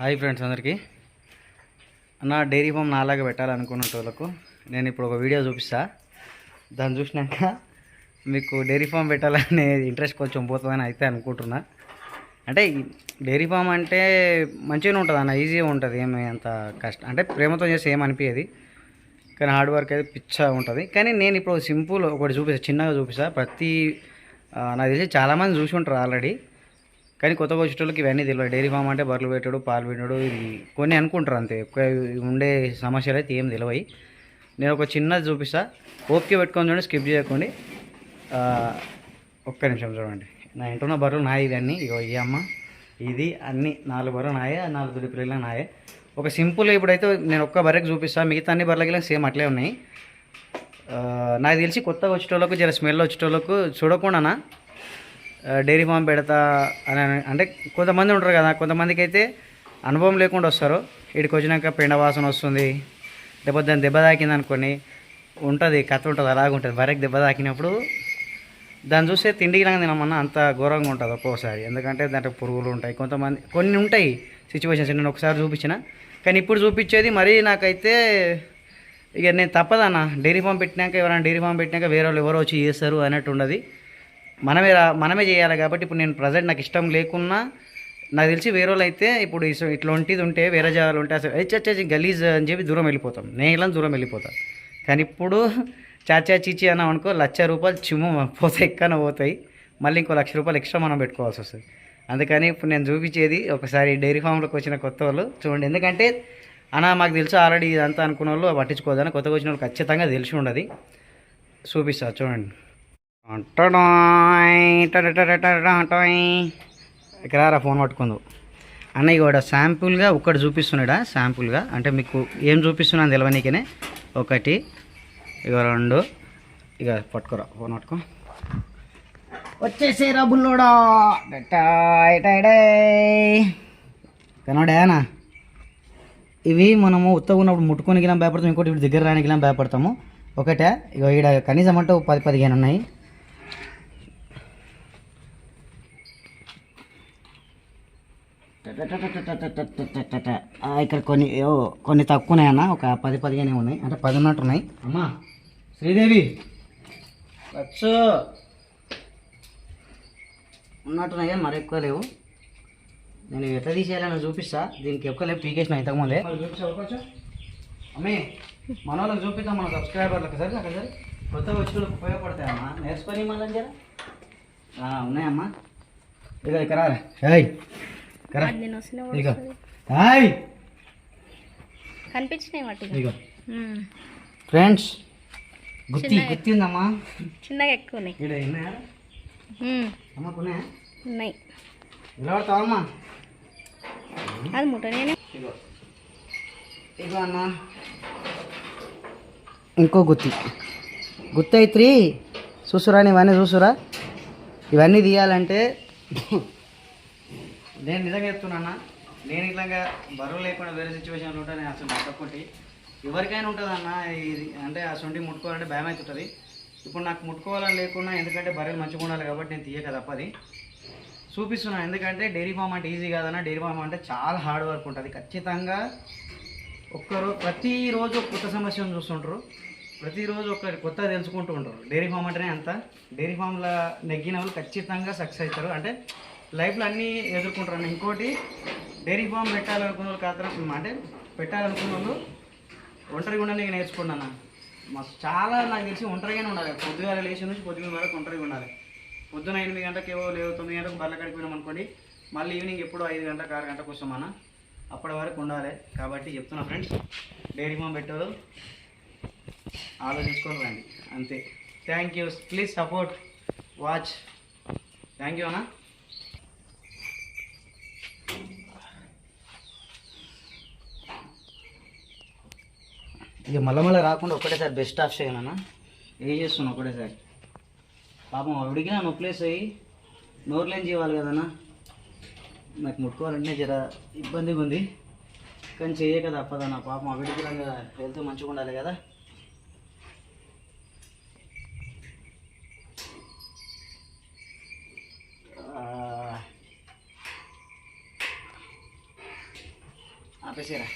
Hi friends అందరికీ. నా dairy farm నాలాగా పెట్టాలనుకున్న వాళ్ళకు నేను ఇప్పుడు ఒక వీడియో చూపిస్తా. దాన్ని చూసినాక మీకు డైరీ ఫామ్ పెట్టాలనే ఇంట్రెస్ట్ కొంచెం పోతుందని అయితే అనుకుంటున్నా. అంటే డైరీ ఫామ్ అంటే మంచిగానే ఉంటుంది అన్న ఈజీగా ఉంటుంది ఏమి అంత కష్టం అంటే ప్రేమతో చేస్తే ఏమనిపించేది కానీ హార్డ్ వర్క్ అయితే పిచ్చ ఉంటుంది. కానీ నేను ఇప్పుడు సింపుల్ ఒకటి చూపిస్తాను చిన్నగా చూపిస్తా. ప్రతి నాకు తెలిసి చాలామంది చూసి ఉంటారు ఆల్రెడీ కానీ కొత్తగా వచ్చేటోళ్ళకి ఇవన్నీ తెలియదు డైరీ ఫామ్ అంటే బర్రెలు పెట్టడు పాలు పెట్టడు ఇది కొన్ని అనుకుంటారు అంతే. ఉండే సమస్యలు అయితే ఏం తెలియవు నేను ఒక చిన్నది చూపిస్తా. ఓపిక పెట్టుకొని చూడండి స్కిప్ చేయకండి. ఒక్క నిమిషం చూడండి. నా ఇంటున్న బర్రెలు నాయి ఇవన్నీ. ఇగో ఈ అమ్మ ఇది అన్ని నాలుగు బర్రెలు నాయే నాలుగు దుడి పిల్లలు నాయే. ఒక సింపుల్ ఇప్పుడైతే నేను ఒక్క బర్రెకి చూపిస్తాను మిగతా అన్ని బర్రెలకి సేమ్ అట్లే ఉన్నాయి. నాకు తెలిసి కొత్తగా వచ్చేటోళ్ళకు జర స్మెల్ వచ్చేటోళ్ళకు చూడకుండానా డైరీ ఫామ్ పెడతా అని అంటే కొంతమంది ఉంటారు కదా కొంతమందికి అయితే అనుభవం లేకుండా వస్తారు. ఇక్కడికి వచ్చినాక పెండ వాసన వస్తుంది లేకపోతే దాన్ని దెబ్బ తాకింది అనుకోని ఉంటుంది కథ ఉంటుంది అలాగుంటుంది ఉంటుంది. దెబ్బ తాకినప్పుడు దాన్ని చూస్తే తిండికి నాకు తినమన్నా అంత ఘోరంగా ఉంటుంది ఒక్కోసారి. ఎందుకంటే దాంట్లో పురుగులు ఉంటాయి కొంతమంది కొన్ని ఉంటాయి సిచ్యువేషన్స్ నేను ఒకసారి చూపించిన. కానీ ఇప్పుడు చూపించేది మరీ నాకైతే ఇక నేను తప్పదన్నా. డైరీ ఫామ్ పెట్టినాక ఎవరైనా డైరీ ఫామ్ పెట్టినాక వేరే వాళ్ళు ఎవరో వచ్చి చేస్తారు అన్నట్టు ఉండదు. మనమే రా మనమే చేయాలి కాబట్టి ఇప్పుడు నేను ప్రజెంట్ నాకు ఇష్టం లేకున్నా నాకు తెలిసి వేరే వాళ్ళు అయితే ఇప్పుడు ఇట్లా ఇట్లాంటిది ఉంటే వేరే జాగాలు ఉంటే అసలు చచ్చి గలీజ్ అని చెప్పి దూరం వెళ్ళిపోతాం. నేను ఇలా దూరం వెళ్ళిపోతాం. కానీ ఇప్పుడు చాచా చీచి అన్నాం అనుకో లక్ష రూపాయలు చిమ్ము పోతే ఎక్కన పోతాయి. మళ్ళీ ఇంకో లక్ష రూపాయలు ఎక్స్ట్రా మనం పెట్టుకోవాల్సి వస్తుంది. అందుకని ఇప్పుడు నేను చూపించేది ఒకసారి డైరీ ఫామ్లోకి వచ్చిన కొత్త వాళ్ళు చూడండి. ఎందుకంటే అన్న మాకు తెలుసు ఆల్రెడీ ఇదంతా అనుకున్న వాళ్ళు పట్టించుకోదని కొత్తగా వచ్చిన వాళ్ళు ఖచ్చితంగా తెలిసి ఉండదు. చూపిస్తా చూడండి. ఇక్కడ రా ఫోన్ పట్టుకుందు? అన్నయ్య కూడా శాంపుల్గా ఒక్కటి చూపిస్తున్నాడా? శాంపుల్గా? అంటే మీకు ఏం చూపిస్తున్నాను తెలవనీకనే ఒకటి ఇక రెండు. ఇక పట్టుకోరా ఫోన్ పట్టుకో. వచ్చేసే బుల్లోడా. టటాయ్ ఇవి మనము ఉత్తగా ఉన్నప్పుడు ముట్టుకొని గిలం భయపడతాం ఇంకోటి ఇప్పుడు దగ్గర రానికి గిలం భయపడతాము. ఒకటే ఇక ఈడ కనీసం అంటే పది పదిహేను ఉన్నాయి ఇక్కడ కొన్ని ఓ, కొన్ని తక్కువ ఉన్నాయన్న ఒక పది పదిహేను ఉన్నాయి. అంటే పది ఉన్నట్టు ఉన్నాయి. అమ్మా శ్రీదేవి వచ్చు. ఉన్నట్టున్నాయి మరి ఎక్కువ లేవు. నేను ఎట్లా తీసేయాలని చూపిస్తా. దీనికి ఎక్కువ లేవు పీకేసిన ఇంతకుముందే. అమ్మే మన వాళ్ళకి చూపిద్దాం మన సబ్స్క్రైబర్లకు. సరే అక్కడ సరే కొత్తగా వచ్చి వాళ్ళకి ఉపయోగపడతాయమ్మా. నేర్చుకొని మళ్ళీ జర? ఆ, ఉన్నాయమ్మా. ఇక ఇక్కడ రా. కనిపించినాయి ఇగో ఫ్రెండ్స్ గుత్తి గుత్తి ఉందమ్మా చిన్నగా ఎక్కువ ఉన్నాయి. ఉన్నాయా. అది ముట్టనే ఇగో ఇగో అన్న. ఇంకో గుత్తి. గుత్తి అయితే చూసురా ఇవన్నీ చూసురా. ఇవన్నీ తీయాలంటే నేను నిజంగా చెప్తున్నా నేను ఇట్లాగా బరువు లేకుండా వేరే సిచ్యువేషన్లో ఉంటే నేను అసలు తప్పటి ఎవరికైనా ఉంటుందన్నా ఇది అంటే ఆ సొంటి ముట్టుకోవాలంటే భయం అవుతుంటుంది. ఇప్పుడు నాకు ముట్టుకోవాలని లేకుండా ఎందుకంటే బర్రెలు మంచిగా ఉండాలి కాబట్టి నేను తీయక తప్పది. చూపిస్తున్నాను ఎందుకంటే డైరీ ఫామ్ అంటే ఈజీ కాదన్న డైరీ ఫామ్ అంటే చాలా హార్డ్ వర్క్ ఉంటుంది. ఖచ్చితంగా ఒక్కరు ప్రతిరోజు కొత్త సమస్యను చూస్తుంటారు. ప్రతిరోజు ఒక కొత్త తెలుసుకుంటూ ఉంటారు. డైరీ ఫామ్ అంటేనే అంత. డైరీ ఫామ్లో నెగ్గిన వాళ్ళు ఖచ్చితంగా సక్సెస్ అవుతారు. అంటే లైఫ్లో అన్నీ ఎదుర్కొంటారు అన్న. ఇంకోటి డైరీ ఫామ్ పెట్టాలనుకున్న వాళ్ళు కాత్రం అంటే పెట్టాలనుకున్న వాళ్ళు ఒంటరిగా ఉండని నేర్చుకున్నాను మాకు చాలా నాకు తెలిసి ఒంటరిగానే ఉండాలి. పొద్దుగాల లేచి నుంచి పొద్దున్న వరకు ఒంటరిగా ఉండాలి. పొద్దున ఎనిమిది గంటలకు ఏవో లేవు తొమ్మిది గంటలకు బల్ల కాడికి పోయినాం అనుకోండి మళ్ళీ ఈవినింగ్ ఎప్పుడో ఐదు గంటలకు ఆరు గంటలకు వస్తామన్న అప్పటి వరకు ఉండాలి. కాబట్టి చెప్తున్నా ఫ్రెండ్స్ డైరీ ఫామ్ పెట్టారు ఆలోచించుకొని రండి. అంతే. Thank you. Please support. Watch. Thank you అన్నా. ఇక మళ్ళీ మళ్ళీ రాకుండా ఒకటేసారి బెస్ట్ ఆఫ్ అన్న ఏం చేస్తున్నా ఒకటేసారి? పాపం అడిగినా నొప్పిలేసి అయ్యి నోరులేని చేయాలి కదన్నా నాకు ముట్టుకోవాలంటే జర ఇబ్బందిగా ఉంది. కానీ చేయక తప్పదన్న పాపం అవిడికి హెల్త్ మంచిగా ఉండాలి కదా. ఆపేసారా ఆపేసేరా